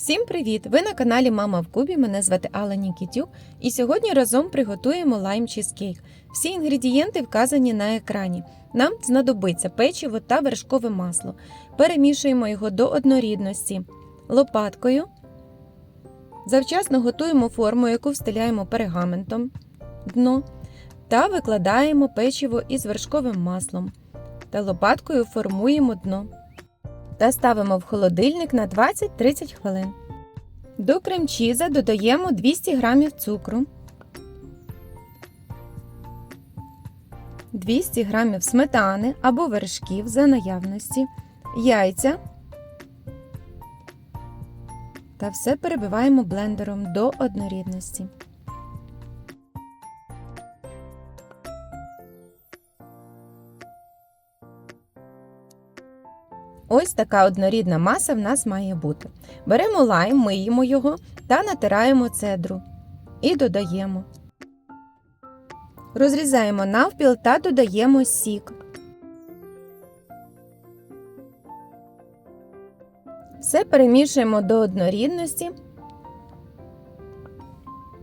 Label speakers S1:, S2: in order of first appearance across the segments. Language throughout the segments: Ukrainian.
S1: Всім привіт! Ви на каналі Мама в Кубі. Мене звати Алла Нікітюк. І сьогодні разом приготуємо лайм чизкейк. Всі інгредієнти вказані на екрані. Нам знадобиться печиво та вершкове масло. Перемішуємо його до однорідності лопаткою. Завчасно готуємо форму, яку встиляємо пергаментом дно, та викладаємо печиво із вершковим маслом. Та лопаткою формуємо дно та ставимо в холодильник на 20-30 хвилин. До крем-чіза додаємо 200 г цукру, 200 г сметани або вершків за наявності, яйця та все перебиваємо блендером до однорідності. Ось така однорідна маса в нас має бути. Беремо лайм, миємо його та натираємо цедру. І додаємо. Розрізаємо навпіл та додаємо сік. Все перемішуємо до однорідності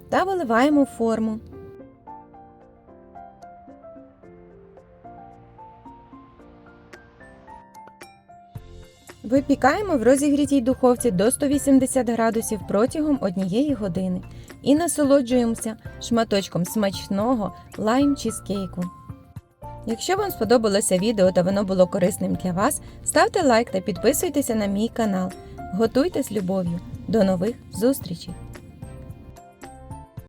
S1: та виливаємо форму. Випікаємо в розігрітій духовці до 180 градусів протягом однієї години і насолоджуємося шматочком смачного лайм чізкейку. Якщо вам сподобалося відео та воно було корисним для вас, ставте лайк та підписуйтеся на мій канал. Готуйте з любов'ю. До нових зустрічей!